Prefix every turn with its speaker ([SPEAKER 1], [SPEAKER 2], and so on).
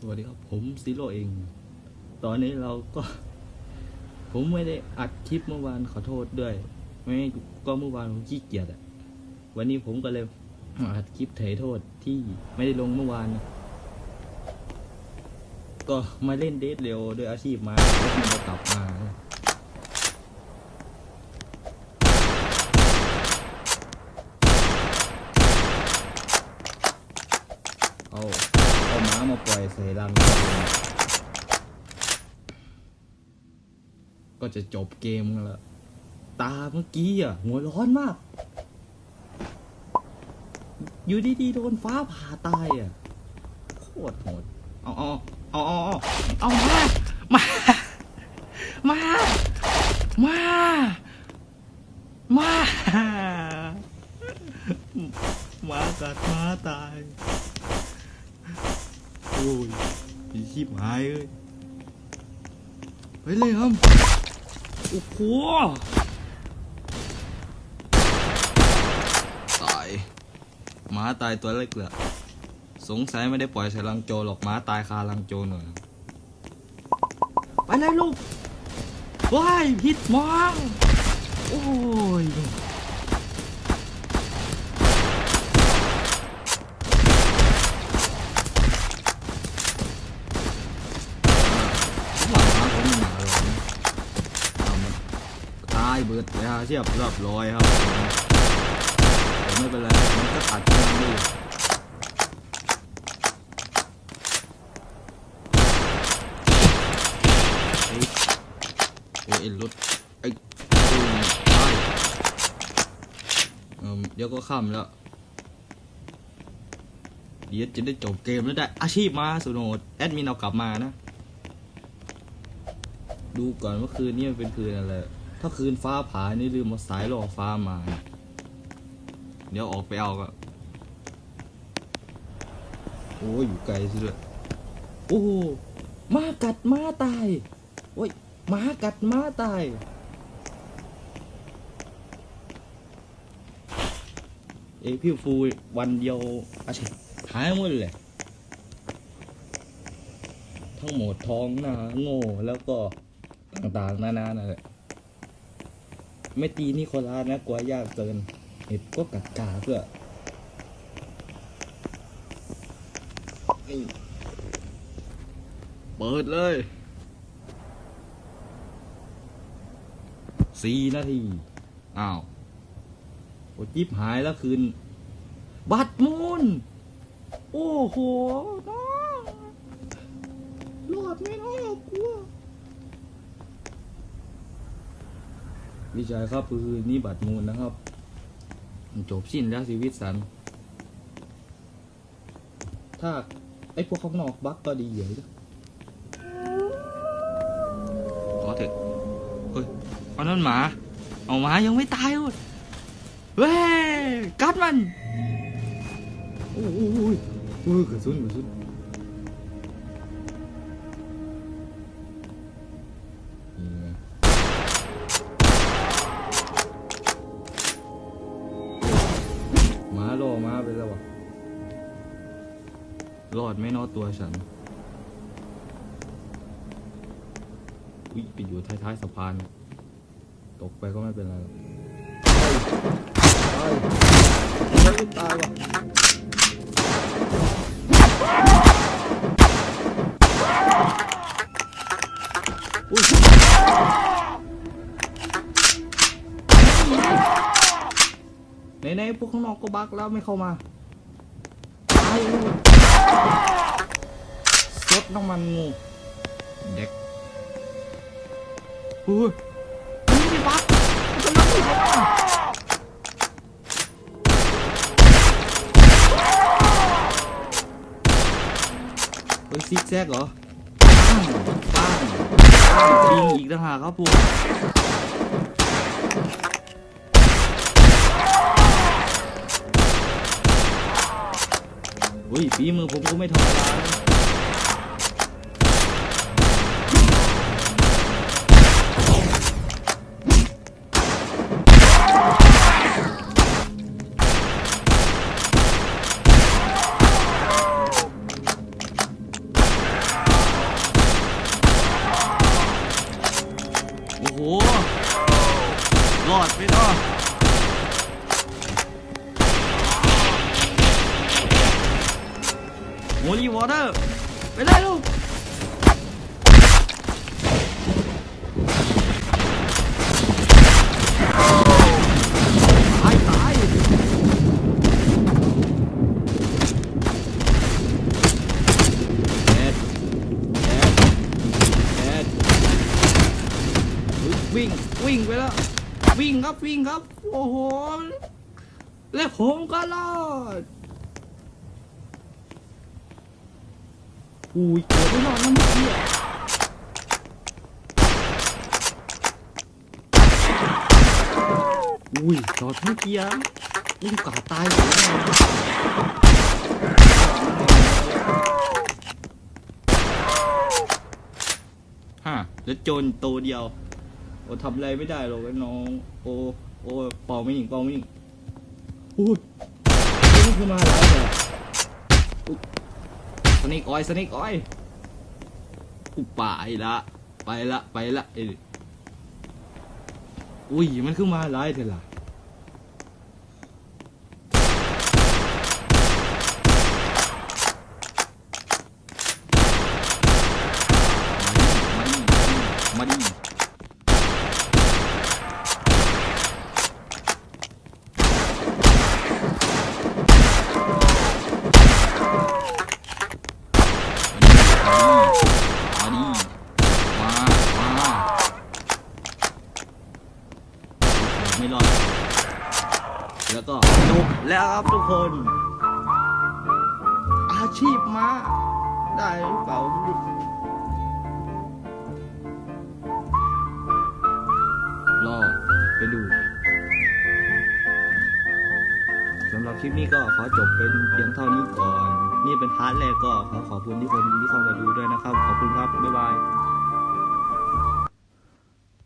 [SPEAKER 1] สวัสดีครับผมซิโร่เอง ตอนนี้เราก็ ผมไม่ได้อัดคลิปเมื่อวานขอโทษด้วย ไม่ก็เมื่อวานผมขี้เกียจอะวันนี้ผมก็เลยอัดคลิปเถยโทษที่ไม่ได้ลงเมื่อวาน ก็มาเล่นเดทเร็วโดยอาชีพมาแล้วก็กลับมาเอาเอาม้ามาปล่ อยใส่รังก็จะจบเกมกันแล้วตาเมื่อกี้อะหัวร้อนมาก อยู่ดีๆโดนฟ้าผ่าตายอะ โคตรโหดเอาเอาเอาเอาเอาเอามา มา มา มา มา มากัดมาตาย อ้ยผีชีพหายเอ้ยไปเลยครับโอ้โหตายหมาตายตัวเล็กเลยสงสัยไม่ได้ปล่อยใส่ลังโจรหรอกหมาตายคาลังโจรหน่อยไปเลยลูกว้ายผิดมองโอ้ย หลังมาผมหนาเลยนะเอามันตาย เบิดไปฮะเทียบรียบร้อยครับแต่ไม่เป็นไรมันก็ตัดกันได้เฮ้ยโอ้ยไอรถไอ้โอ้ตายเดี๋ยวก็ค่ำแล้วเดี๋ยวจะได้จบเกมแล้วได้ อาชีพมาสุโนดแอดมินเอากลับมานะ ดูก่อนว่าคืนนี้มันเป็นคืนอะไร ถ้าคืนฟ้าผ่านี่ลืมมาสายรอฟ้ามา เดี๋ยวออกไปเอาก็โอ้ยอยู่ไกลสิด้วยโอ้หมากัดหมาตายโอ้ยหมากัดหมาตายเอยพี่ฟูวันเดียวอาชิหายหมดเลยทั้งหมดท้องหน้าโง่แล้วก็ต่างๆนานานั่นแหละ ไม่ตีนี่โคลาสนะกลัวยากเกินเห็ดก็กัดกาเพื่อเปิดเลยสี่นาที อ้าว โอ้จิบหายแล้วคืน บัตรมูล โอ้โหน้องรอดไม่รอดกลัว วิจัยครับคือนี่บัตรมูลนะครับ จบสิ้นแล้วชีวิตสัน ถ้าไอ้พวกข้างนอกบักก็ดีอยู่นะขอเถอะเฮ้ยอานั่นหมา เอาหมายังไม่ตายเลยเว้ยกัดมันโอ้ยโอ้ยโอ้ยโอ้ยกระสุนกระสุนนี่ หลอหมาไปแล้ววะรอดไม่นอตัวฉันวิไปอยู่ท้ายๆสะพาน ตกไปก็ไม่เป็นไรหรอกตายตายตายว่ะอุ้ย ไหนๆพวกข้างนอกก็บักแล้วไม่เข้ามาตายเลยซดน้ำมันงูเด็กอุ้ยมันไม่ได้บักมันจะลักอยู่แล้วเฮ้ยซิกแซกเหรอป้างป้างป้างยิงอีกต่างหากครับพวก เฮ้ยปีมือผมก็ไม่ธรรมดานโอ้โหรอดไปเนาะ วอเตอร์ไปเลยลูกตายตายแอดแอดแอดวิ่งวิ่งไปแล้ว วิ่งครับวิ่งครับ โอ้โห และผมก็รอด อุ้ยเกือบไม่รอดแล้วเมื่อกี้อะอุ้ยจอดเมื่อกี้อะลูกกาตายอยู่แล้วฮะแล้วโจรตัวเดียว โอ้ทำอะไรไม่ได้หรอกน้อง โอ้โอ้ป่าไม่หนิงป่าไม่หนิงอุ้ยนี่คือมาหลายแบบส นิกออยสนิกออยอุปไปละ ไปละ ไปละเอออุ้ย มันขึ้นมาหลายเถอะล่ะมาดิมาดิมาดิ มาดิมา มา ไม่ร อดแล้วก็จบแล้วครับทุกคน อาชีพมาได้หรือเปล่าไม่รู้รอไปดูสำหรับคลิปนี้ก็ขอจบเป็นเพียงเท่านี้ก่อน นี่เป็นพาร์ทแรกก็ขอขอบคุณที่คนที่เข้ามาดูด้วยนะครับ ขอบคุณครับ บ๊ายบาย